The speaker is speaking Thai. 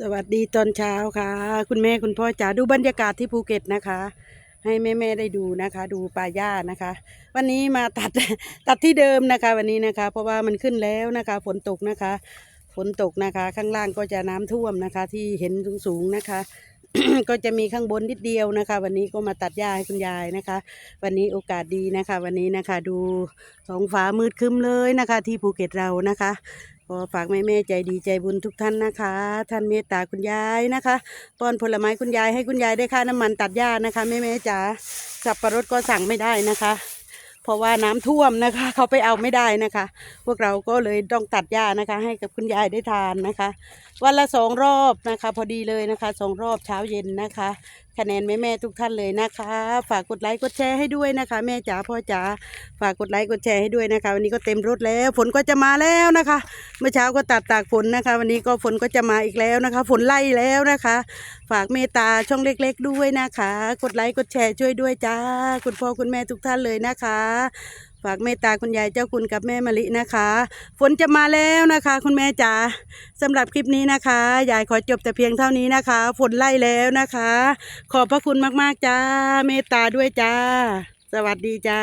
สวัสดีตอนเช้าค่ะ คุณแม่คุณพ่อจ๋าดูบรรยากาศที่ภูเก็ตนะคะ ให้แม่แม่ๆได้ดูนะคะ ดูป่าหญ้านะคะ วันนี้มาตัดตัดที่เดิมนะคะ วันนี้นะคะ เพราะว่ามันขึ้นแล้วนะคะฝนตกนะคะ ฝนตกนะคะ ข้างล่างก็จะน้ำท่วมนะคะ ที่เห็นสูงๆนะคะ ก็จะมีข้างบนนิดเดียวนะคะ วันนี้ก็มาตัดหญ้าให้คุณยายนะคะ วันนี้โอกาสดีนะคะ วันนี้นะคะ ดูท้องฟ้ามืดครึ้มเลยนะคะ ที่ภูเก็ตเรานะคะ ก็ฝากแม่แม่ใจดีใจบุญทุกท่านนะคะ ท่านเมตตาคุณยายนะคะป้อนผลไม้คุณยายให้คุณยายได้ค่าน้ำมันตัดหญ้านะคะแม่แม่จ๋าสับประรดก็สั่งไม่ได้นะคะ เพราะว่าน้ำท่วมนะคะ เขาไปเอาไม่ได้นะคะ พวกเราก็เลยต้องตัดหญ้านะคะ ให้กับคุณยายได้ทานนะคะ วันละสองรอบนะคะ พอดีเลยนะคะสองรอบเช้าเย็นนะคะคะแนนแม่แม่ทุกท่านเลยนะคะ ฝากกดไลค์กดแชร์ให้ด้วยนะคะ แม่จ๋าพ่อจ๋าฝากกดไลค์กดแชร์ให้ด้วยนะคะ วันนี้ก็เต็มรถแล้ว ฝนก็จะมาแล้วนะคะ มื่อเช้าก็ตัดตากฝนนะคะ วันนี้ก็ฝนก็จะมาอีกแล้วนะคะ ฝนไล่แล้วนะคะ ฝากเมตตาช่องเล็ก ๆ ด้วยนะคะ กดไลค์กดแชร์ช่วยด้วยจ้า คุณพ่อคุณแม่ทุกท่านเลยนะคะ ฝากเมตตาคุณยายเจ้าคุณกับแม่มะลินะคะ ฝนจะมาแล้วนะคะ คุณแม่จ๋าสำหรับคลิปนี้นะคะยายขอจบแต่เพียงเท่านี้นะคะ ฝนไล่แล้วนะคะ ขอบพระคุณมากๆจ้า เมตตาด้วยจ้า สวัสดีจ้า